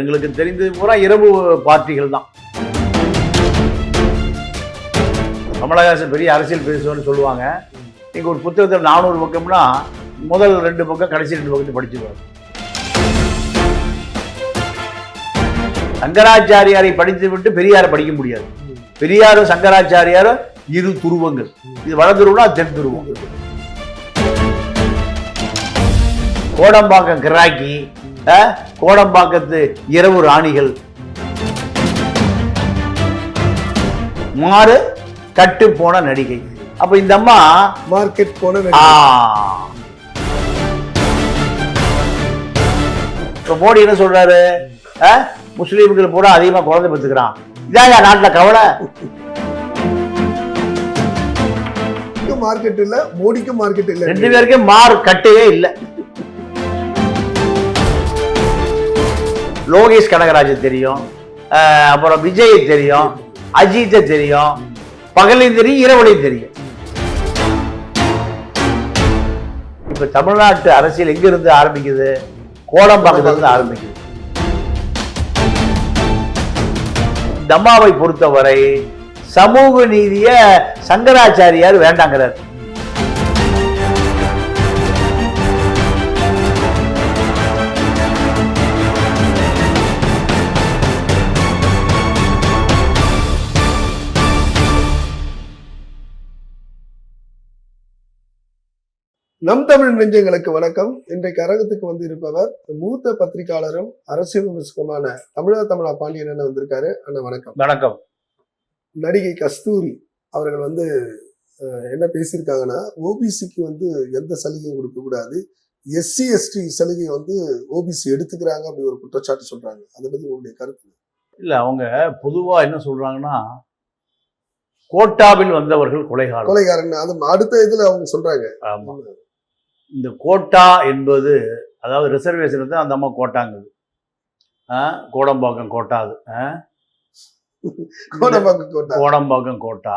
எங்களுக்கு தெரிந்தது பூரா இரவு பார்ட்டிகள் தான் கமலஹாசன் பெரிய அரசியல் பேசுவோன்னு சொல்லுவாங்க. நீங்கள் ஒரு புத்தகத்தில் நானூறு பக்கம்னா முதல் ரெண்டு பக்கம் கடைசி ரெண்டு பக்கத்தை படிச்சுருவாங்க சங்கராச்சாரியாரை படித்து விட்டு பெரியாரை படிக்க முடியாது. பெரியாரும் சங்கராச்சாரியாரும் இரு துருவங்கள். இது வட துருவம்னா தென் துருவம். கோடம்பாக்கம் கிராக்கி கோடம்பாக்கத்து இரவு ராணிகள். மாறு கட்டு போன நடிகை. அப்ப இந்த அம்மா மார்க்கெட் போன மோடி என்ன சொல்றாரு? முஸ்லீம்கள் பூரா அதிகமா குழந்தை பெற்றுக்கிறான். இதான் நாட்டுல கவலை? மார்க்கெட் இல்ல மோடிக்கும் மார்க்கெட் இல்ல. ரெண்டு பேருக்கும் மாறு கட்டவே இல்லை. லோகேஷ் கனகராஜ் தெரியும். அப்புறம் விஜய் தெரியும். அஜித்தை தெரியும். பகலையும் தெரியும் இரவுலையும் தெரியும். இப்ப தமிழ்நாட்டு அரசியல் எங்க இருந்து ஆரம்பிக்குது? கோடம்பாக்கத்துல இருந்து ஆரம்பிக்குது. தம்மாவை பொறுத்தவரை சமூக நீதிய சங்கராச்சாரியார் வேண்டாங்கிறார். நம் தமிழ் நெஞ்சங்களுக்கு வணக்கம். இன்றைக்கு அரங்கத்துக்கு வந்து இருப்பவர் மூத்த பத்திரிகையாளரும் அரசியல் விமர்சகமான தமிழா தமிழா பாண்டியன் அண்ணன் வந்திருக்காரு. அண்ணா வணக்கம். வணக்கம். நடிகை கஸ்தூரி அவர்கள் வந்து என்ன பேசியிருக்காங்கன்னா ஓபிசிக்கு வந்து எந்த சலுகையும் கொடுக்க கூடாது. எஸ்சி எஸ்டி சலுகை வந்து ஓபிசி எடுத்துக்கிறாங்க அப்படி ஒரு குற்றச்சாட்டு சொல்றாங்க. அதை பத்தி உங்களுடைய கருத்து இல்ல அவங்க பொதுவா என்ன சொல்றாங்கன்னா கோட்டாவில் வந்தவர்கள் கொலைகாரம் கொலைகாரன் அது அடுத்த இதுல அவங்க சொல்றாங்க. ஆமா. இந்த கோட்டா என்பது அதாவது ரிசர்வேஷன் தான் அந்த அம்மா கோட்டாங்குது. கோடம்பாக்கம் கோட்டா அது? கோடம்பாக்கம் கோட்டா. கோடம்பாக்கம் கோட்டா.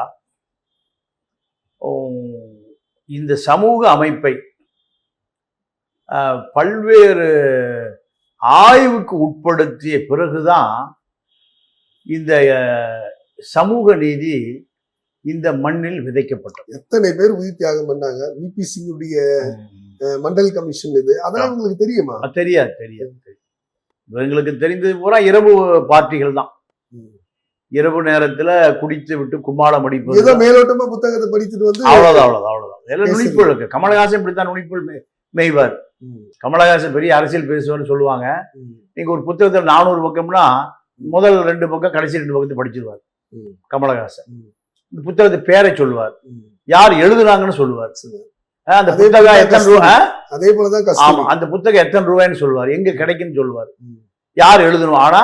இந்த சமூக அமைப்பை பல்வேறு ஆய்வுக்கு உட்படுத்திய பிறகுதான் இந்த சமூக நீதி இந்த மண்ணில் விதைக்கப்பட்டது. எத்தனை பேர் உயிர் தியாகம் பண்ணாங்க? விபிசியுடைய மண்டல் கமிஷன் இது. அதெல்லாம் உங்களுக்கு தெரியுமா? தெரியாது தெரியாது. இவங்களுக்கு தெரிந்தது பூரா இரவு பார்ட்டிகள் தான். இரவு நேரத்துல குடித்து விட்டு கும்மாளம் அடிப்பது ஏதோ மேலோட்டமா புத்தகத்தை படிச்சுட்டு வந்து அவ்வளவுதான் அவ்வளவுதான் அவ்வளவுதான். எல்லாம் பேசுறது. நுனிப்புகள் இருக்கு. கமலஹாசன் இப்படித்தான் நுனிப்புகள் மெய்- மெய்வார். கமலஹாசன் பெரிய அரசியல் பேசுவார்னு சொல்லுவாங்க. நீங்க ஒரு புத்தகத்தில் நானூறு பக்கம்னா முதல் ரெண்டு பக்கம் கடைசி ரெண்டு பக்கத்தை படிச்சிருவார். கமலஹாசன். இந்த புத்தகத்தை பேரை சொல்லுவார். யார் எழுதுனாங்கன்னு சொல்லுவார். அந்த புத்தகம் எத்தனை ரூபா? அதே போலதான் ஆமா அந்த புத்தகம் எத்தனை ரூபாய்ன்னு சொல்லுவார். எங்க கிடைக்குன்னு சொல்லுவார். யார் எழுதணும்? ஆனா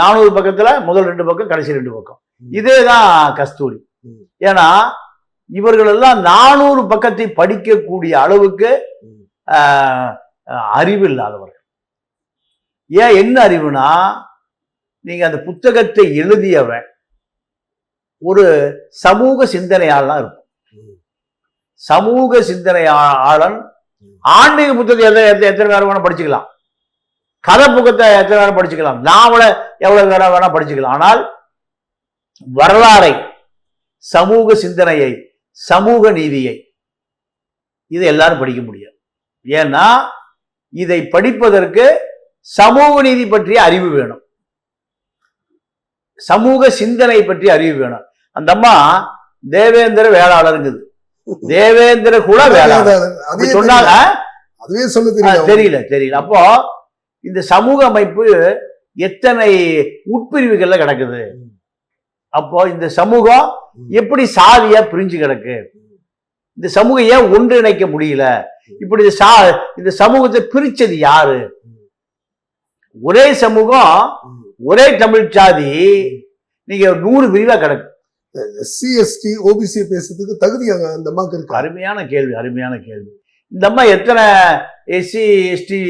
நானூறு பக்கத்துல முதல் ரெண்டு பக்கம் கடைசி ரெண்டு பக்கம். இதேதான் கஸ்தூரி. ஏன்னா இவர்கள் எல்லாம் நானூறு பக்கத்தை படிக்கக்கூடிய அளவுக்கு அறிவு இல்லாதவர்கள். ஏன் என்ன அறிவுனா நீங்க அந்த புத்தகத்தை எழுதியவன் ஒரு சமூக சிந்தனையாளனா இருக்கும். சமூக சிந்தனை ஆளன். ஆன்மீக புத்தகத்தை எத்தனை எத்தனை- எத்தனை வேணால் படிச்சுக்கலாம். கதை புக்கத்தை எத்தனை நேரம் படிச்சுக்கலாம். நாவலை எவ்வளவு நேரம் வேணா படிச்சுக்கலாம். ஆனால் வரலாறை சமூக சிந்தனையை சமூக நீதியை இதை எல்லாரும் படிக்க முடியாது. ஏன்னா இதை படிப்பதற்கு சமூக நீதி பற்றிய அறிவு வேணும். சமூக சிந்தனை பற்றிய அறிவு வேணும். அந்த அம்மா தேவேந்திர வேளாளருங்குது. தேவேந்திர குல வேளாளர். சொன்னாங்க அதுவே சொல்ல தெரியல தெரியல அப்போ இந்த சமூக அமைப்பு எத்தனை உட்பிரிவுகள்ல கிடக்குது. அப்போ இந்த சமூகம். எப்படி சாதியா பிரிஞ்சு கிடக்கு இந்த சமூகம் ஏன் ஒன்றிணைக்க முடியல இப்படி சா இந்த சமூகத்தை பிரிச்சது யாரு ஒரே சமூகம். ஒரே தமிழ் சாதி நீங்க நூறு பிரிவா கிடக்கு எஸ்சி எஸ்டி ஓபிசி பேசுறதுக்கு தகுதி அந்த அம்மாக்கு இருக்கு? அருமையான கேள்வி அருமையான கேள்வி. இந்த அம்மா எத்தனை எஸ்சி எஸ்டி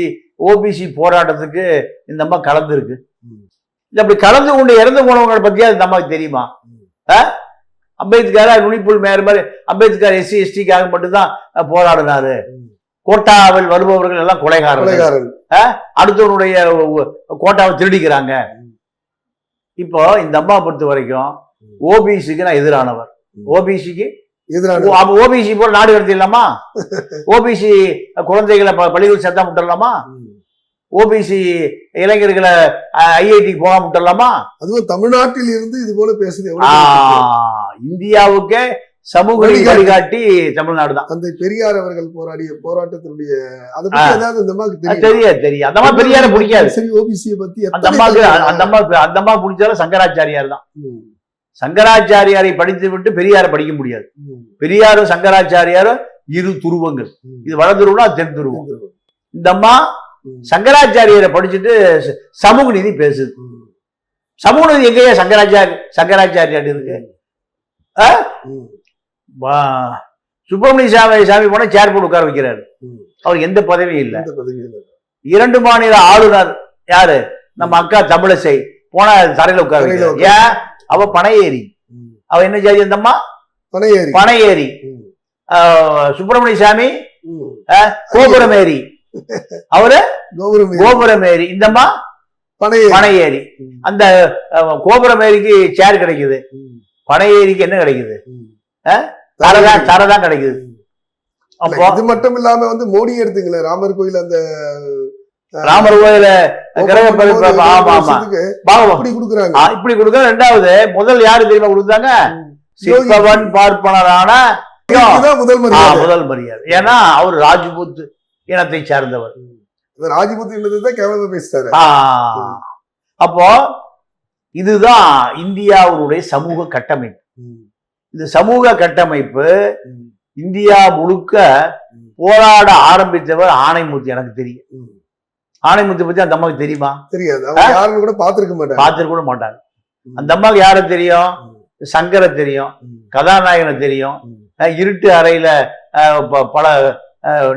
ஓபிசி போராட்டத்துக்கு இந்த அம்மா கலந்துருக்கு. இது அப்படி கலந்து கொண்டு இறந்து போனவங்களை பத்தியா இந்த அம்மாவுக்கு தெரியுமா? அம்பேத்கர் நுனிப்புல் மேயர் மாதிரி அம்பேத்கர் எஸ்சி எஸ்டிக்காக மட்டும்தான் போராடினாரு. கோட்டாவில் வருபவர்கள் எல்லாம் கொலைகாரர்கள். அடுத்தவனுடைய கோட்டாவை திருடிக்கிறாங்க. இப்போ இந்த அம்மா பொறுத்த வரைக்கும் ஓபிசிக்கு நான் எதிரானவர். ஓபிசிக்கு எதிரான ஓபிசி போல நாடு கடத்திடலாமா? ஓபிசி குழந்தைகளை பள்ளிகள் சேர்த்தா விட்டுறலாமா ம். ஓபிசி இளைஞர்களை ஐஐடிக்கு போகாம விட்டுறலாமா அதுவும் தமிழ்நாட்டில் இருந்து இது போல பேசுது. இந்தியாவுக்கு சமூக வழிகாட்டி. தமிழ்நாடு தான். அந்த பெரியார் அவர்கள் போராடிய போராட்டத்தினுடைய அதை பத்தி. ஏதாவது இந்த அம்மாவுக்கு தெரியாது தெரியும் அந்த அம்மா பெரியார பிடிக்காது. சரி ஓபிசியை பத்தி அந்த அம்மாவுக்கு அந்த அம்மா அந்த அம்மா பிடிச்சாலும் சங்கராச்சாரியார் தான். சங்கராச்சாரியாரை படித்து விட்டு பெரியாரை படிக்க முடியாது. பெரியாரும் சங்கராச்சாரியாரும் இரு துருவங்கள். இது வட துருவம். தென் துருவம். இந்த அம்மா சங்கராச்சாரியரை படிச்சுட்டு சமூக நீதி பேசுது. சமூக நீதி எங்கேயா? சங்கராச்சாரி சங்கராச்சாரியார் இருக்கு. சுப்பிரமணிய சாமி சாமி போனா சேர் போட்டு உட்கார வைக்கிறாரு. ம். அவருக்கு எந்த பதவியும் இல்லை. இரண்டு மாநில ஆளுநர் யாரு? நம்ம அக்கா தமிழிசை. போனா தரையில உட்கார. ஏன்? அவ பனையேறி. அவ என்ன ஜாதி அந்த அம்மா பனையேறி பனையேறி சுப்பிரமணிய சாமி. கோபுரமேரி. அவரு கோபுரமேரி. இந்த அம்மா பனையேரி. அந்த கோபுரமேரிக்கு சேர் கிடைக்குது. பனையேரிக்கு என்ன கிடைக்குது? தரதான் தரதான் கிடைக்குது. இது மட்டும் இல்லாம வந்து மோடி எடுத்துங்களேன் ராமர் கோயில் அந்த ராமர் கோயில கிரக கொடுக்குறாங்க. இப்படி கொடுக்க ரெண்டாவது முதல் யாரு தெரியுமா கொடுத்தாங்க? சிற்பவன் பார்ப்பனரான முதல் மரியாதை. முதல் மரியாதை. ஏன்னா அவர் ராஜ்புத் இனத்தை சார்ந்தவர். ராஜபுத் என்னதுதான் கேவலமா பேசிட்டாரு. அப்போ இதுதான் இந்தியாவுடைய சமூக கட்டமைப்பு. இந்த சமூக கட்டமைப்பு இந்தியா முழுக்க. போராட ஆரம்பித்தவர் ஆணைமுத்து எனக்கு தெரியும். ஆணைமுத்து பத்தி அந்த அம்மாவுக்கு தெரியுமா? தெரியாது. யாருன்னு கூட பாத்துருக்க மாட்டாங்க. பார்த்துட்டு கூட மாட்டாங்க. அந்த அம்மாவுக்கு யாரை தெரியும். சங்கரை தெரியும். கதாநாயகனை தெரியும். இருட்டு அறையில பல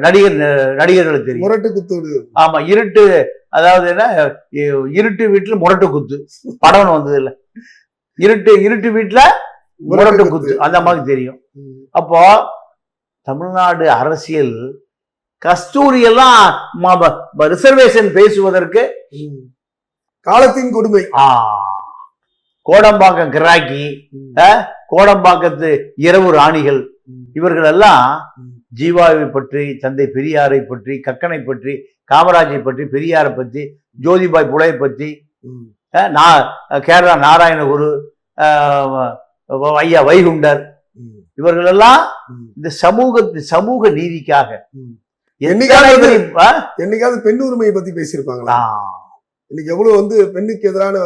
நடிகர் நடிகர்களை தெரியும். முரட்டு குத்தோடு ஆமா இருட்டு அதாவது என்ன இருட்டு வீட்டுல முரட்டு குத்து. படம் வந்தது இல்ல. இருட்டு இருட்டு வீட்டுல முரட்டு குத்து. அந்த அம்மாவுக்கு தெரியும். அப்போ தமிழ்நாடு அரசியல் கஸ்தூரி எல்லாம் ரிசர்வேஷன் பேசுவதற்கு. காலத்தின் கொடுமை. கோடம்பாக்கம் கிராக்கி கோடம்பாக்கத்து இரவு ராணிகள். இவர்கள் எல்லாம். ஜீவாவை பற்றி தந்தை பெரியாரை பற்றி கக்கனை பற்றி காமராஜை பற்றி பெரியாரை பற்றி ஜோதிபாய் புலையை பற்றி கேரளா நாராயணகுரு ஐயா வைகுண்டர். ம், இவர்கள் எல்லாம் ம், இந்த சமூக சமூக நீதிக்காக என்னைக்காவது? என்னைக்காவது பெண் உரிமையை பத்தி பேசியிருப்பாங்களா இன்னைக்கு எவ்வளவு வந்து பெண்ணுக்கு எதிரான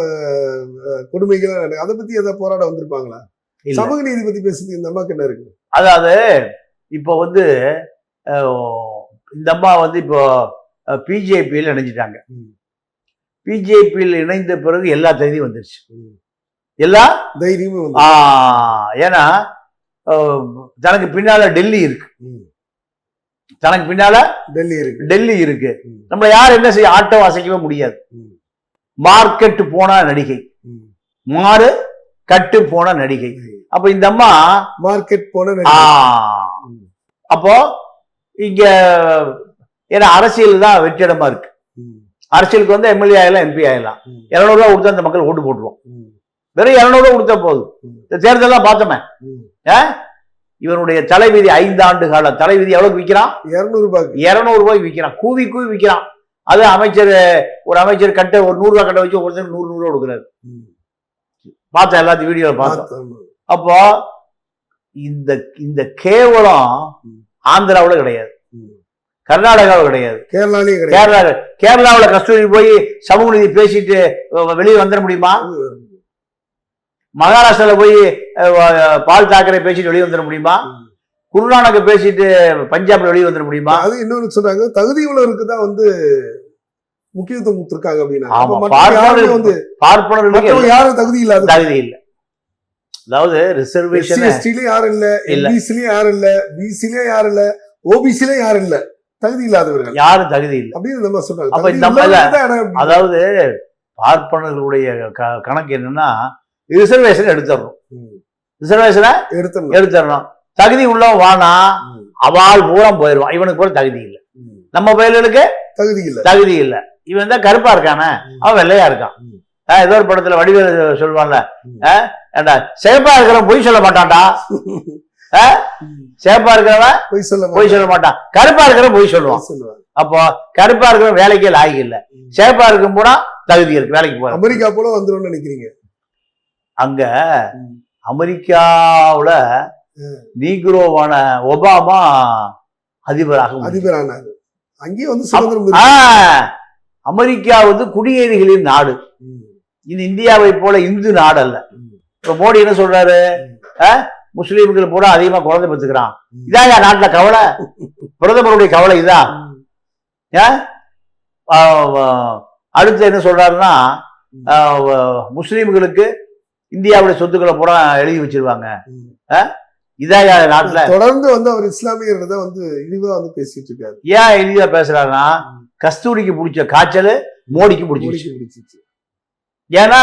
கொடுமைகள். அதை பத்தி எதாவது போராட வந்திருப்பாங்களா. சமூக நீதி பத்தி பேசுறதுக்கு இந்த அம்மாக்கு என்ன இருக்கு அதாவது இப்போ வந்து இந்த அம்மா வந்து இப்போ பிஜேபியில் இணைஞ்சிட்டாங்க. பிஜேபியில் இணைந்த பிறகு எல்லா தகுதியும் வந்துருச்சு. எல்லா தைரியமும் ஏன்னா தனக்கு பின்னால டெல்லி இருக்கு. தனக்கு பின்னால டெல்லி இருக்கு. டெல்லி இருக்கு. நம்மள யார் என்ன செய்ய ஆட்டோ அசைக்கவே முடியாது. ம், மார்க்கெட் போன நடிகை. மாறு கட்டு போன நடிகை. அப்ப இந்த அம்மா மார்க்கெட் போன அப்போ இங்க ஏன்னா அரசியல் தான் வெற்றிடமா இருக்கு. அரசியலுக்கு வந்து எம்எல்ஏ ஆகலாம் எம்பி ஆகலாம் ம், இருநூறு ரூபா கொடுத்தா அந்த மக்கள் ஓட்டு போட்டுருவோம். வெறும் இருநூறு ரூபா கொடுத்தா போதும். இந்த தேர்தலாம் பார்த்தோமே. இவனுடைய தலைவிதி ஐந்து ஆண்டு கால தலைவிதி எவ்வளவுக்கு விற்கிறான் இருநூறு ரூபாய்க்கு. இருநூறு ரூபாய்க்கு விற்கிறான் கூவி கூவி விற்கிறான் அது அமைச்சர் ஒரு அமைச்சர் கட்ட ஒரு நூறு ரூபாய் கட்ட வச்சு ஒருத்தர் நூறு நூறு ரூபா கொடுக்குறாரு. பார்த்தேன் எல்லாத்தையும் வீடியோவில் பார்த்தோம். அப்போ இந்த இந்த கேவலம். ஆந்திராவுல கிடையாது. கர்நாடகாவில் கிடையாது. கேரளாலயும் கேரளா கேரளாவுல கஸ்தூரி போய் சமூக நீதி பேசிட்டு வெளியே வந்துட முடியுமா? மகாராஷ்டிரால போய் பால் தாக்கரே பேசிட்டு வெளியே வந்துட முடியுமா? ம். குருநானக்க பேசிட்டு பஞ்சாப்ல வெளியே வந்துட முடியுமா? அது இன்னொன்னு சொன்னாங்க தகுதி உள்ளவருக்கு தான் வந்து முக்கியத்துவம் கொடுத்துருக்காங்க அப்படின்னா. மற்றவங்க பார்ப்பனர் யாருமே வந்து தகுதி இல்லாத தகுதி இல்லை. அதாவது ரிசர்வேஷன் எஸ்டிலயும் யாரும் இல்ல. எம்பிசிலயும் யாரும் இல்ல பிசிலயும் யாரும் இல்ல ஓபிசிலயும் யாரும் இல்ல. தகுதி இல்லாதவர்கள். யாரும் தகுதி இல்லை. அப்படின்னு நம்ம சொல்றாங்க. அப்ப இந்த. அதாவது பார்ப்பனர்களுடைய கணக்கு என்னன்னா ரிசர்வேஷன் எடுத்துடணும். ரிசர்வேஷனை எடுத்துடணும். எடுத்துடணும். தகுதி உள்ளவன் வானா ம். அவாள் பூரா போயிடுவான். இவனுக்கு கூட தகுதி இல்லை. நம்ம பயல்களுக்கு தகுதி இல்ல. தகுதி இல்ல. இவன் தான் கருப்பா இருக்கானே. அவன் வெள்ளையா இருக்கான். ஏதோ ஒரு படத்துல வடிவேலு சொல்லுவான்ல ஏண்டா சேப்பா இருக்கிறவன் பொய் சொல்ல மாட்டான்டா. சேப்பா இருக்கிறவன் பொய் சொல்ல பொய் சொல்ல மாட்டான். கருப்பா இருக்கிறவன் பொய் சொல்லுவான். அப்போ கருப்பா இருக்கிறவன் வேலைக்கே லாய்க்கு இல்ல. சேப்பா இருக்கும் போனா தகுதி இருக்கு வேலைக்கு போற அமெரிக்கா போல வந்துரும்னு நினைக்கிறீங்க. அங்க. அமெரிக்காவுல நீக்ரோவான ஒபாமா அதிபராக முடியும். அதிபர் ஆனாரு அங்கேயும் வந்து சுதந்திரம். அமெரிக்கா வந்து குடியேறிகளின் நாடு. இது இந்தியாவை போல இந்து நாடு அல்ல. இப்ப மோடி என்ன சொல்றாரு முஸ்லீம்கள் பூரா அதிகமா குழந்தை பெற்றுக்கிறான் ம். இதாயா நாட்டுல கவலை பிரதமருடைய கவலை இதா ம். ஆ, ஆ, ஆ, அடுத்து என்ன சொல்றாருன்னா முஸ்லீம்களுக்கு இந்தியாவுடைய சொத்துக்களை பூரா எழுதி வச்சிருவாங்க. ம். இதாயா நாட்டுல? தொடர்ந்து வந்து அவர் இஸ்லாமியர்த வந்து இழிவா வந்து பேசிட்டு இருக்காரு. ஏன் எளிதா பேசுறாருன்னா கஸ்தூரிக்கு பிடிச்ச காய்ச்சல் மோடிக்கு மோடிக்கு பிடிச்சிச்சு ஏன்னா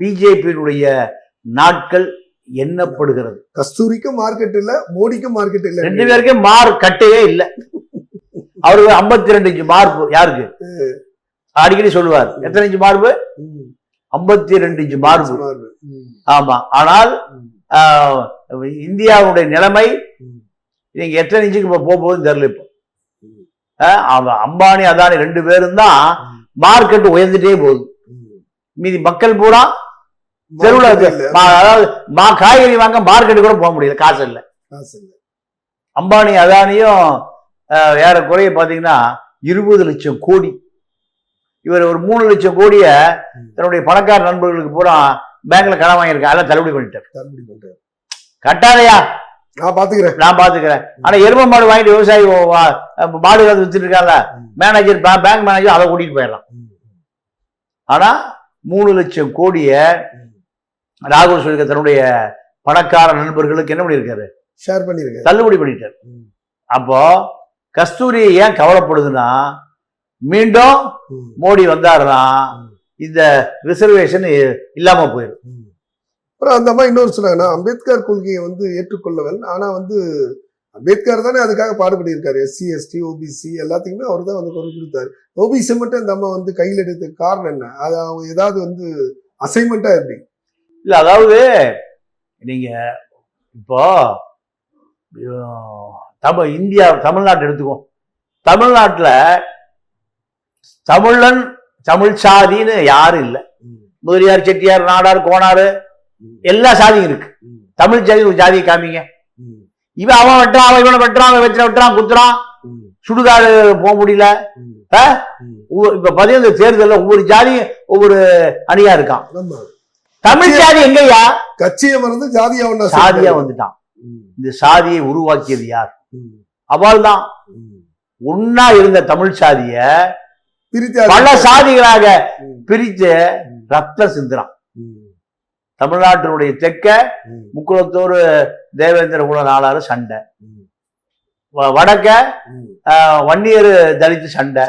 பிஜேபியினுடைய நாட்கள் எண்ணப்படுகிறது. கஸ்தூரிக்கும் மார்க்கெட் இல்ல மோடிக்கும் மார்க்கெட் இல்ல. ரெண்டு பேருக்கும் மார்க் கட்டையே இல்ல. அவருக்கு 52 ரெண்டு இன்ச்சு மார்பு யாருக்கு? அடிக்கடி சொல்லுவார். எத்தனை இன்ச்சு மார்பு? 52 ரெண்டு இன்ச்சு மார்பு. ஆமா. ஆனால் இந்தியாவுடைய நிலைமை. நீங்க எத்தனை இன்ச்சுக்கு இப்ப போக போகுதுன்னு தெரியல இப்போ. அம்பானி அதானி ரெண்டு பேரும் தான். மார்க்கெட் உயர்ந்துட்டே போகுது. மீதி மக்கள் பூரா தெருவுல அதாவது மா காய்கறி வாங்க மார்க்கெட்டு கூட போக முடியல. காசு இல்லை. அம்பானி அதானியும் அஹ், ஏறக்குறைய பாத்தீங்கன்னா இருபது லட்சம் கோடி இவர் ஒரு மூணு லட்சம் கோடிய. தன்னுடைய பணக்கார நண்பர்களுக்கு பூரா பேங்க்ல கடன் வாங்கியிருக்காங்க அதெல்லாம் தள்ளுபடி பண்ணிட்டார் தள்ளுபடி பண்றாரு. கட்டாதையா நான் பாத்துக்கிறேன் நான் பாத்துக்கிறேன் ஆனா எரும மாடு வாங்கிட்டு விவசாயி மாடு வந்து வித்துட்டு இருக்காங்க ம். மேனேஜர் பேங்க் மேனேஜர் அதை கூட்டிட்டு போயிடலாம். ஆனா மூணு லட்சம் கோடிய. ராகுல் சொல்லிக்க தன்னுடைய பணக்கார நண்பர்களுக்கு என்ன பண்ணியிருக்காரு ஷேர் பண்ணிருக்கேன் தள்ளுபடி பண்ணிட்டார். அப்போ கஸ்தூரி ஏன் கவலைப்படுதுன்னா மீண்டும். மோடி வந்தாருன்னா. இந்த ரிசர்வேஷன் இல்லாம போயிடும். அப்புறம் அந்த அம்மா இன்னொரு சொன்னாங்கன்னா அம்பேத்கர் கொள்கையை வந்து ஏற்றுக்கொள்ளவன் ஆனா வந்து அம்பேத்கர் தானே அதுக்காக பாடுபடி இருக்காரு எஸ்சி எஸ்டி ஓபிசி எல்லாத்துக்குமே அவர் தான் வந்து குரல் கொடுத்தாரு ஓபிசி மட்டும் இந்த அம்மா வந்து கையில் எடுத்த காரணம் என்ன அது அவங்க ஏதாவது வந்து அசைன்மெண்டா எப்படி இல்ல அதாவது நீங்க இப்போ தமிழ் இந்தியா தமிழ்நாட்டு எடுத்துக்கோ தமிழ்நாட்டுல தமிழன் தமிழ் சாதின்னு யாரும் இல்லை. முதலியார் செட்டியார் நாடார் கோனார். எல்லா சாதியும் இருக்கு. தமிழ் ஜாதி ஒரு ஜாதியை காமிங்க. இவன் அவன் வெட்டுறான் அவன் இவனை வெட்டுறான் அவன் வெட்டுற வெட்டுறான் குத்துறான். சுடுகாடு போக முடியல இப்ப பாத்தீங்கன்னா இந்த தேர்தல்ல ஒவ்வொரு ஜாதியும் ஒவ்வொரு அணியா இருக்கான் தமிழ் ஜாதி எங்கய்யா கட்சியை மறந்து ஜாதியா சாதியா. வந்துட்டான். இந்த சாதியை உருவாக்கியது யார். அவள் தான். ஒன்னா இருந்த தமிழ் சாதிய பல சாதிகளாக. பிரித்து சிந்துறான் ம். தமிழ்நாட்டினுடைய தெற்க. முக்குளத்தூர் தேவேந்திர குல நாளாறு சண்டை வடக்க வன்னியர் தலித்து சண்டை.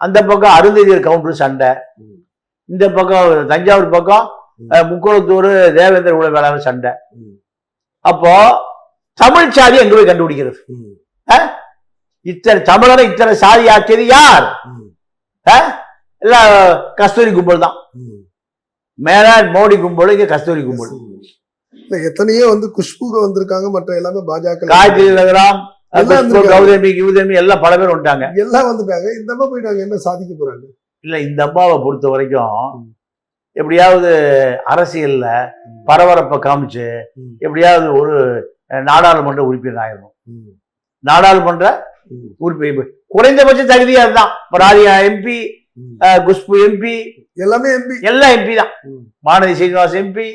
அந்த பக்கம் அருந்ததியர் கவுண்டர் சண்டை. இந்த பக்கம் தஞ்சாவூர் பக்கம் முக்குளத்தூர் தேவேந்திர குல வேளாண் சண்டை. அப்போ தமிழ் சாதி எங்க போய் கண்டுபிடிக்கிறது. இத்தனை தமிழரை இத்தனை சாதி ஆக்கியது யார். எல்லாம் கஸ்தூரி கும்பல் தான். மேல மோடி கும்பல் இங்க கஸ்தூரி கும்பல் எத்தனையோ வந்து குஷ்புக வந்திருக்காங்க மற்ற எல்லாமே பாஜக காயத்ரி வந்திருக்காங்க. கௌதமி கிவுதமி எல்லாம் பல பேர் வந்துட்டாங்க எல்லாம் வந்துட்டாங்க இந்த அம்மா போயிட்டாங்க என்ன சாதிக்க போறாங்க இல்ல இந்த அம்மாவை பொறுத்த வரைக்கும். எப்படியாவது அரசியல்ல. பரபரப்பை காமிச்சு. எப்படியாவது ஒரு நாடாளுமன்ற உறுப்பினர் ஆயிரும் ம். நாடாளுமன்ற. உறுப்பினர் குறைந்தபட்ச இருந்தான் இப்ப ராதிகா எம்பி. குஷ்பு எம்பி எல்லாமே எம்பி எல்லாம் எம்பி தான். மாணவி சீனிவாஸ் எம்பி.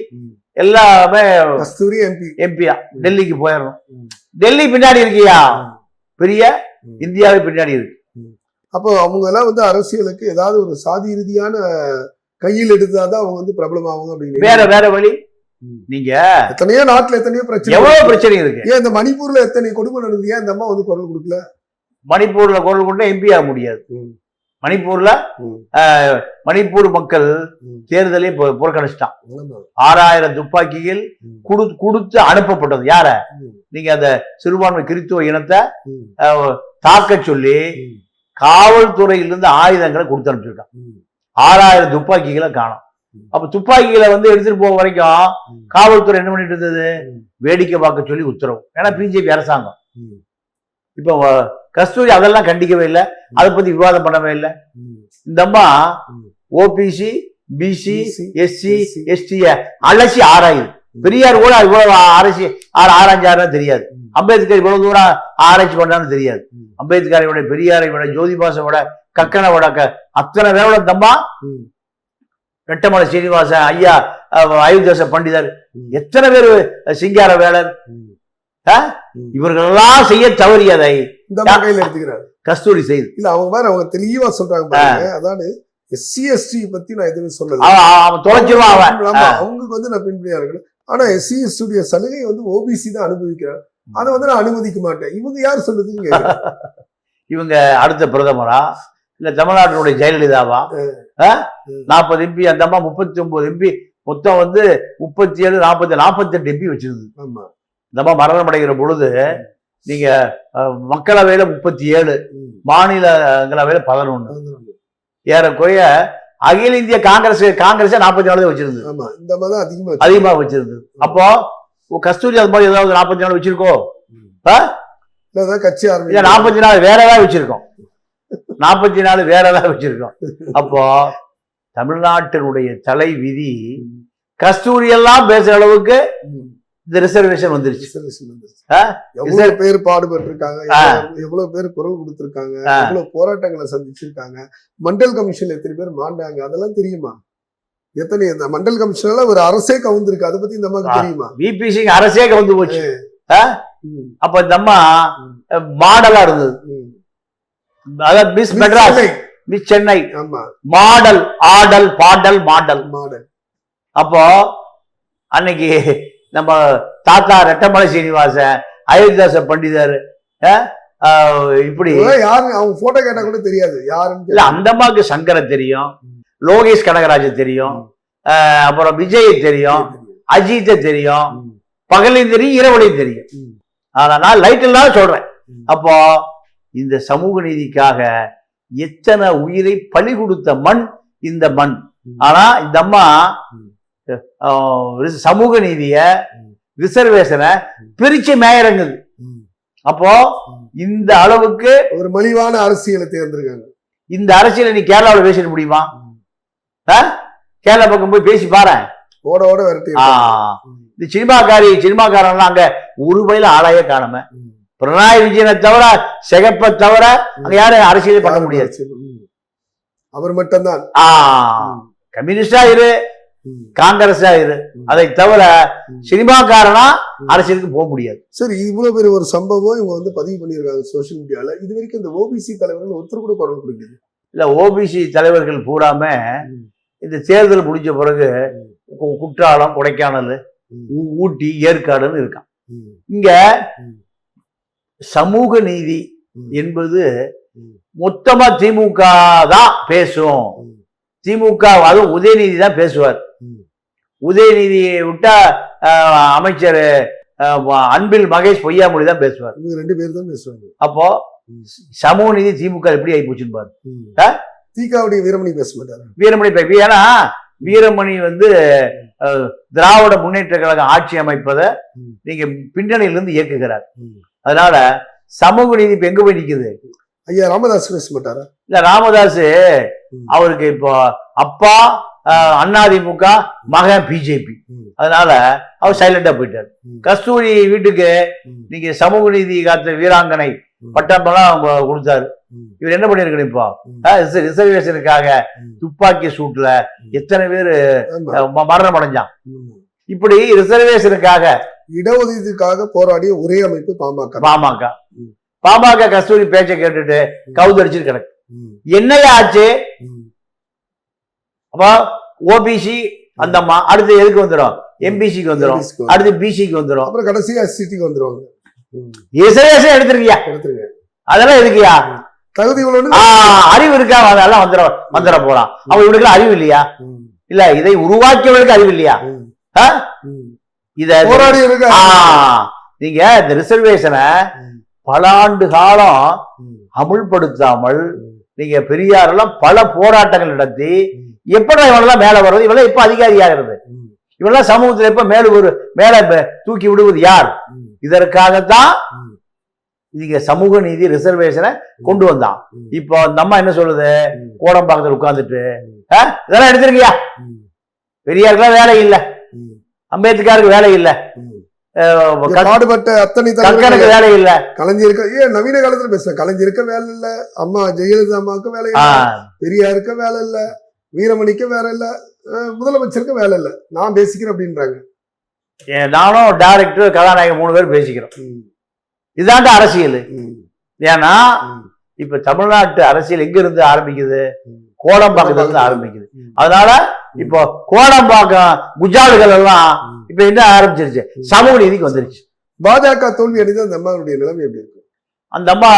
எல்லாமே கஸ்தூரி எம்பி எம்பி தான். டெல்லிக்கு போயிடணும். டெல்லி பின்னாடி இருக்கியா? பெரிய. இந்தியாவே பின்னாடி இருக்கு. அப்போ அவங்க எல்லாம் வந்து அரசியலுக்கு ஏதாவது ஒரு சாதி ரீதியான கையில் எடுத்தாதான் அவங்க வந்து பிரபலமாகும் அப்படின்னு வேற வேற வழி. நீங்க எத்தனையோ நாட்டுல எத்தனையோ பிரச்சனை எவ்வளவு. பிரச்சனை இருக்கு. ஏன் இந்த மணிப்பூர்ல எத்தனை கொடுமை நடந்தது? ஏன் இந்த அம்மா வந்து குரல் கொடுக்கல? மணிப்பூர்ல குரல் கொண்டு எம்பி ஆக முடியாது. மணிப்பூர்ல மணிப்பூர் மக்கள். தேர்தலே புறக்கணிச்சிட்டான். ஆறாயிரம் துப்பாக்கிகள் குடு கொடுத்து அனுப்பப்பட்டது. யார? நீங்க அந்த சிறுபான்மை கிறித்துவ இனத்தை தாக்க சொல்லி காவல்துறையிலிருந்து ஆயுதங்களை கொடுத்து அனுப்பிச்சிருக்கான் ம், ஆறாயிரம் துப்பாக்கிகளை காணும். அப்ப துப்பாக்கிகளை வந்து எடுத்துட்டு போக வரைக்கும். காவல்துறை என்ன பண்ணிட்டு இருந்தது. வேடிக்கை பார்க்க சொல்லி உத்தரவு. ஏன்னா பிஜேபி அரசாங்கம். இப்போ கஸ்தூரி அதெல்லாம் கண்டிக்கவே இல்லை அதை பத்தி விவாதம் பண்ணவே இல்லை. இந்த அம்மா. OBC BC SC SC. ST அலசி ஆராயுது பெரியார் கூட இவ்வளவு ஆராய்ச்சி ஆறு ஆராய்ச்சாருன்னு தெரியாது. அம்பேத்கர் இவ்வளவு தூரம் ஆராய்ச்சி பண்ணான்னு தெரியாது. அம்பேத்கரை விட பெரியாரை விட ஜோதிபாசை விட கக்கனை விட அத்தனை பேரோட தம்மா ம். ரெட்டமலை சீனிவாசன் ஐயா அயோத்தியாச பண்டிதர். எத்தனை பேர் சிங்கார வேலர். இவர்களெல்லாம் செய்ய தவறியதை இந்த கையில எடுத்துக்கிறாரு. கஸ்தூரி செய்து. இல்ல அவங்க மாதிரி அவங்க தெளிவா சொல்றாங்க பாருங்க. அதாவது எஸ்சி எஸ்டி பத்தி நான் எதுவுமே சொல்லல. அவன் தொலைச்சிருவான் அவன் அவங்களுக்கு வந்து நான் பின்பற்றியா இருக்கேன் ஆனா எஸ்சி எஸ்டியுடைய சலுகை வந்து ஓபிசி தான் அனுபவிக்கிறார். அதை வந்து நான் அனுமதிக்க மாட்டேன். இவங்க யார் கேக்குறேன். இவங்க அடுத்த பிரதமரா? இல்ல தமிழ்நாட்டினுடைய ஜெயலலிதாவா. நாற்பது எம்பி அந்த அம்மா முப்பத்தி ஒன்பது எம்பி மொத்தம் வந்து முப்பத்தி ஏழு நாற்பத்தி நாற்பத்தெட்டு எம்பி வச்சிருந்தது. ஆமா. இந்த அம்மா மரணம் அடைகிற பொழுது நீங்க மக்களவையில முப்பத்தி ஏழு. மாநிலங்களவையில அதுதான். ஏறக்குறைய அகில இந்திய காங்கிரஸ் காங்கிரஸ் நாற்பத்தி நாலு மாதிரி தான் அதிகமா வச்சு- அதிகமா வச்சிருந்தது. அப்போ கஸ்தூரி அது மாதிரி ஏதாவது நாற்பத்தி நாலு வச்சிருக்கோ கட்சி நாற்பத்தி நாலு வேற ஏதாவது வச்சிருக்கோம். நாற்பத்தி நாலு வேற ஏதாவது வச்சிருக்கோம். அப்போ தமிழ்நாட்டினுடைய தலை விதி கஸ்தூரி எல்லாம் பேசுற அளவுக்கு இந்த ரிசர்வேஷன் வந்துருச்சு? எவ்வளவு பேர் பாடுபட்டு இருக்காங்க ஆ. எவ்வளவு பேர் குரல் கொடுத்திருக்காங்க. எவ்வளவு போராட்டங்களை சந்திச்சிருக்காங்க? மண்டல் கமிஷன்ல எத்தனை பேர் மாண்டாங்க? அதெல்லாம் தெரியுமா? எத்தனை இந்த மண்டல் கமிஷன்ல ஒரு அரசே கவுந்திருக்கு. அதை பத்தி இந்த ஆ. தெரியுமா? விபி சிங் அரசே கவுந்து போச்சு. அப்ப இந்த அம்மா மாடலா இருந்தது. அதாவது மிஸ் மெட்ராஸ். மிஸ் சென்னை. ஆமா. மாடல் ஆடல் பாடல் மாடல். மாடல். அப்போ அன்னைக்கு நம்ம தாத்தா ரெட்டமலை சீனிவாசன் அயோத்தியாச பண்டிதர் இப்படி. யாரு அவங்க போட்டோ கேட்டா கூட தெரியாது. யாருன்னு இல்ல அந்த அம்மாவுக்கு சங்கரை தெரியும். லோகேஷ் கனகராஜ் தெரியும் அப்புறம் விஜய் தெரியும் அஜித்தை தெரியும் பகலையும் தெரியும் இரவுலையும் தெரியும். ஆனா நான் லைட் இல்லாம சொல்றேன். அப்போ இந்த சமூக நீதிக்காக எத்தனை உயிரை பலி கொடுத்த மண் இந்த மண். ஆனா இந்த அம்மா சமூக நீதிய. ரிசர்வேஷனை. பிரிச்சு மேயறங்குது. அப்போ. இந்த அளவுக்கு ஒரு மலிவான அரசியலை தேர்ந்தெடுக்காங்க இந்த அரசியலை நீ கேரளாவில் பேசிட முடியுமா? கேரளா பக்கம் போய் பேசி பாரு ஓட ஓட இந்த சினிமாக்காரி சினிமாக்காரன்லாம் அங்க ஒரு வயல ஆளாயே காணாம. பினராயி விஜயனை தவிர சிகப்பை தவிர அங்க யாரும் அரசியலே பண்ண முடியாது. அவர் மட்டும்தான் கம்யூனிஸ்டா இரு காங்கிரஸா ம். அதை தவிர. சினிமாக்காரனா. அரசியலுக்கு போக முடியாது சரி இவ்வளவு பெரிய ஒரு சம்பவம் இவங்க வந்து பதிவு பண்ணியிருக்காங்க சோஷியல் மீடியால இது வரைக்கும் இந்த ஓபிசி தலைவர்கள் ஒருத்தர் கூட குரல் கொடுக்கல இல்ல ஓபிசி தலைவர்கள் பூராம. இந்த தேர்தல் முடிஞ்ச பிறகு குற்றாலம் கொடைக்கானல் ஊட்டி ஏற்காடுன்னு இருக்கான் இங்க. சமூக நீதி. என்பது. மொத்தமா திமுக தான் பேசும். திமுக அதுவும் உதயநிதி தான் பேசுவார். உதயநிதியை விட்டா அமைச்சர் அன்பில் மகேஷ் பொய்யாமொழி தான் பேசுவார் இவங்க ரெண்டு பேர் தான் பேசுவாங்க அப்போ. சமூக நீதி திமுக எப்படி ஆகி போச்சுன்னு பாரு? தீகாவுடைய வீரமணி பேச மாட்டாரு வீரமணி பேபி ஏன்னா வீரமணி வந்து திராவிட முன்னேற்ற கழகம் ஆட்சி அமைப்பதை. நீங்க பின்னணியிலிருந்து இயக்குகிறார். அதனால சமூக நீதி இப்ப எங்க போய் நிக்குது ஐயா ராமதாஸ் பேச மாட்டாரா இல்ல ராமதாஸ். அவருக்கு இப்போ அப்பா அதிமுக மகன் பிஜேபி. அதனால அவர் சைலண்டா போயிட்டார். கஸ்தூரி வீட்டுக்கு. நீங்க சமூக நீதி காத்த வீராங்கனை. பட்டம்லாம் அவங்க கொடுத்தாரு. இவர் என்ன பண்ணிருக்கணும் இப்போ ரிசர்வேஷனுக்காக. துப்பாக்கி சூட்ல. எத்தனை பேர். மரணம் அடைஞ்சான். இப்படி ரிசர்வேஷனுக்காக இடஒதுக்கீட்டுக்காக போராடிய ஒரே அமைப்பு பாமக பாமக. பாமக கஸ்தூரி பேச்சை கேட்டுட்டு கவுதடிச்சு கிடக்கு. என்னையா ஆச்சு. அப்போ ஓபிசி அந்த அடுத்து எதுக்கு வந்துடும் எம்பிசிக்கு வந்துடும். அடுத்து பிசிக்கு வந்துடும் அப்புறம் கடைசியா எஸ்சிடிக்கு வந்துருவாங்க. ரிசர்வேஷன் எடுத்துருக்கியா? எடுத்துருங்க அதெல்லாம் எதுக்குயா தகுதி அறிவு இருக்கா? அதெல்லாம் வந்துட வந்துட போறான் அவன் இவனுக்கு அறிவு இல்லையா? இல்ல இதை உருவாக்கியவனுக்கு அறிவு இல்லையா. இத நீங்க இந்த ரிசர்வேஷனை பல ஆண்டு காலம் அமுல்படுத்தாமல். நீங்க பெரியார் எல்லாம் பல போராட்டங்கள் நடத்தி. எப்படி இவனெல்லாம் மேல வர்றது? இவெல்லாம் எப்ப அதிகாரியாகிறது இவெல்லாம் சமூகத்துல எப்ப மேல ஒரு மேல தூக்கி விடுவது யார்? இதற்காகத்தான். இங்க சமூக நீதி ரிசர்வேஷனை கொண்டு வந்தான். இப்போ அந்த அம்மா என்ன சொல்லுது? ம், கோடம்பாக்கத்தில் உட்கார்ந்துட்டு ம். "ஆ, இதெல்லாம் எடுத்திருக்கியா? பெரியாருக்கெல்லாம் வேலை இல்ல. அம்பேத்கருக்கு வேலை இல்ல. பாடுபட்ட அத்தனை வேலை இல்ல. கலைஞருக்கு ஏன் நவீன காலத்துல பேசுறேன். கலைஞருக்கு வேலை இல்ல. அம்மா ஜெயலலிதா அம்மாவுக்கு வேலை இல்ல. பெரியாருக்கு வேலை இல்ல. வீரமணிக்கு வேலை இல்ல முதலமைச்சருக்கு வேலை இல்ல. நான் பேசிக்கிறேன் அப்படின்றாங்க. நானும் டைரக்டர் கதாநாயகன் மூணு பேர் பேசிக்கிறோம். இதாண்ட அரசியல். ஏன்னா இப்ப தமிழ்நாட்டு அரசியல் எங்க இருந்து ஆரம்பிக்குது. கோடம்பாக்கத்துல இருந்து ஆரம்பிக்குது. அதனால இப்போ கோடம்பாக்கம் குஜாலுகள் எல்லாம். இப்ப என்ன ஆரம்பிச்சிருச்சு? சமூக நீதிக்கு வந்துருச்சு. பாஜக தோல்வி அடைந்த அந்த அம்மாவுடைய நிலைமை எப்படி இருக்கும் அந்த அம்மா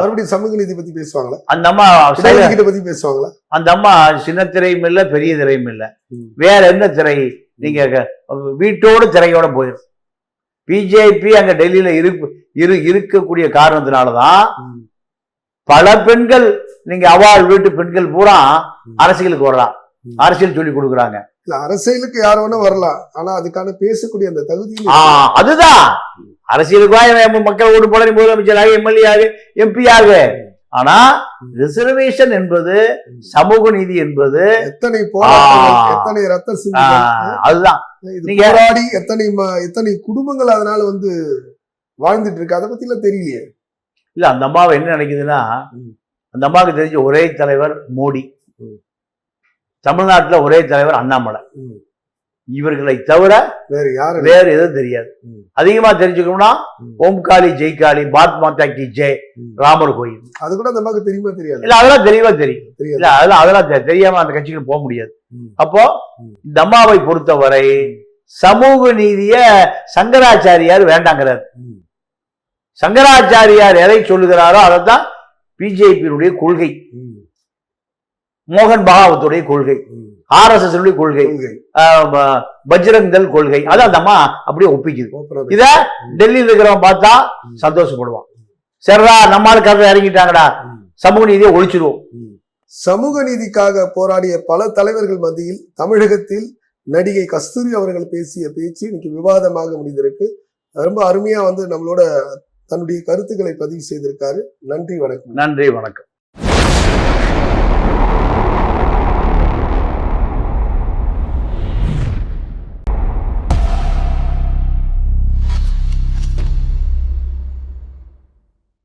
மறுபடியும் சமூக நீதி பத்தி பேசுவாங்களா? அந்த அம்மா இடஒதுக்கீட்டை பத்தி பேசுவாங்களா? அந்த அம்மா சின்ன திரையும் இல்ல பெரிய திரையும் இல்ல. வேற என்ன திரை நீங்க வீட்டோட திரையோட போயிடும் பிஜேபி அங்க டெல்லியில இருக்கு இரு இருக்கக்கூடிய காரணத்தினாலதான் பல பெண்கள் நீங்க அவாள் வீட்டு பெண்கள் பூரா. அரசியலுக்கு வரலாம். அரசியல் சொல்லி கொடுக்குறாங்க. அரசியலுக்கு யார் வேணா வரலாம். ஆனா அதுக்கான பேசக்கூடிய அந்த தகுதி அதுதான். அரசியலுக்கு வா, மக்கள் ஓட்டு போட நீ முதலமைச்சராக எம்எல்ஏ ஆகு எம்பி ஆகு ஆனா ரிசர்வேஷன் என்பது சமூக நீதி என்பது எத்தனை போராட்டங்கள். எத்தனை ரத்த அதுதான் போராடி எத்தனை எத்தனை குடும்பங்கள் அதனால வந்து வாழ்ந்துட்டு இருக்கு அதை பத்தி எல்லாம் தெரியலையே இல்ல அந்த அம்மாவை என்ன நினைக்குதுன்னா. அந்த அம்மாவுக்கு தெரிஞ்ச ஒரே தலைவர் மோடி. தமிழ்நாட்டுல ஒரே தலைவர் அண்ணாமலை. இவர்களை தவிர வேற யாரு வேற எதுவும் தெரியாது. அதிகமா தெரிஞ்சுக்கணும்னா. ஓம்காளி ஜெய்காளி பாத் மாதா கி ஜெய். ராமர் கோயில் அது கூட அந்த அம்மாவுக்கு தெரியுமா தெரியாது இல்ல அதெல்லாம் தெளிவா தெரியும் இல்ல அதெல்லாம் அதெல்லாம் தெரியாம அந்த கட்சிக்கு போக முடியாது. அப்போ. இந்த அம்மாவை பொறுத்தவரை சமூக நீதிய சங்கராச்சாரியார் வேண்டாங்கிறார். சங்கராச்சாரியார் எதை சொல்லுகிறாரோ அதைத்தான் பிஜேபியினுடைய கொள்கை. மோகன் பகாவத்துடைய கொள்கை. ஆர்எஸ்எஸ் கொள்கை. கொள்கை. ஆஹ் ப- பஜ்ரங் தள் கொள்கை. அதை அந்த அம்மா அப்படியே ஒப்பிக்குது. இத டெல்லியில் இருக்கிறவன் பார்த்தா. சந்தோஷப்படுவான். சரிடா நம்மால் கதை இறங்கிட்டாங்கடா. சமூக நீதியை ஒழிச்சிருவோம். சமூக நீதிக்காக போராடிய பல தலைவர்கள் மத்தியில் தமிழகத்தில் நடிகை கஸ்தூரி அவர்கள் பேசிய பேச்சு இன்னைக்கு விவாதமாக முடிந்திருக்கு. ரொம்ப அருமையா வந்து நம்மளோட தன்னுடைய கருத்துக்களை பதிவு செய்திருக்காரு. நன்றி வணக்கம். நன்றி வணக்கம்.